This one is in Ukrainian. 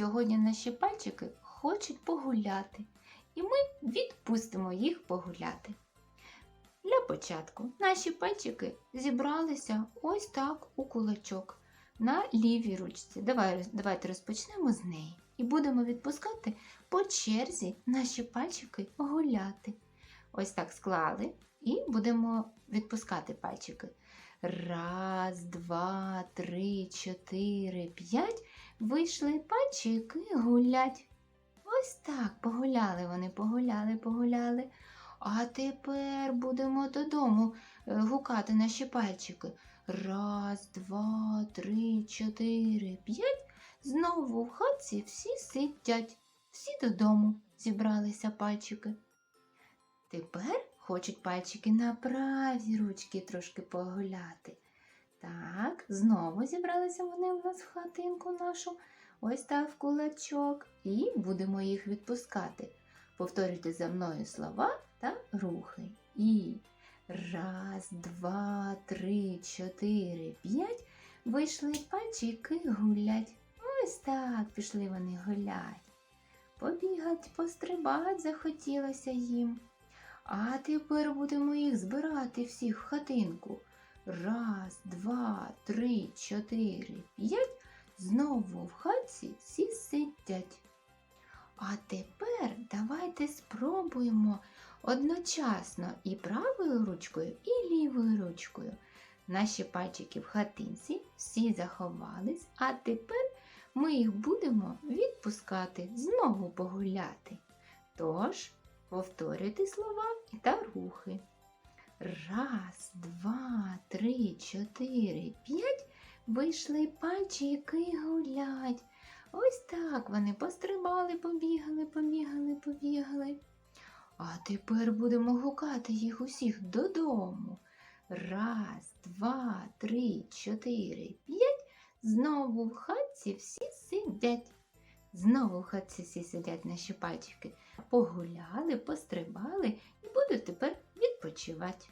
Сьогодні наші пальчики хочуть погуляти, і ми відпустимо їх погуляти. Для початку наші пальчики зібралися ось так у кулачок на лівій ручці. Давай, давайте розпочнемо з неї і будемо відпускати по черзі наші пальчики гуляти. Ось так склали і будемо відпускати пальчики. Раз, два, три, чотири, п'ять. Вийшли пальчики гулять. Ось так погуляли вони, погуляли, погуляли. А тепер будемо додому е, гукати наші пальчики. Раз, два, три, чотири, п'ять. Знову в хатці всі сидять. Всі додому зібралися пальчики. Тепер хочуть пальчики на правій ручки трошки погуляти. Так, знову зібралися вони в нас в хатинку нашу, ось так в кулачок, і будемо їх відпускати. Повторюйте за мною слова та рухи. І раз, два, три, чотири, п'ять. Вийшли пальчики гулять. Ось так пішли вони гулять. Побігать, пострибать захотілося їм. А тепер будемо їх збирати всіх в хатинку. Раз, два, три, чотири, п'ять. Знову в хатці всі сидять. А тепер давайте спробуємо одночасно і правою ручкою, і лівою ручкою. Наші пальчики в хатинці всі заховались, а тепер ми їх будемо відпускати, знову погуляти. Тож, повторюйте слова та рухи. Раз, два, три, чотири, п'ять. Вийшли пальчики гулять. Ось так вони пострибали, побігали, побігали, побігали. А тепер будемо гукати їх усіх додому. Раз, два, три, чотири, п'ять. Знову в хатці всі сидять. Знову в хатці всі сидять наші пальчики. Погуляли, пострибали і будуть тепер відпочивати.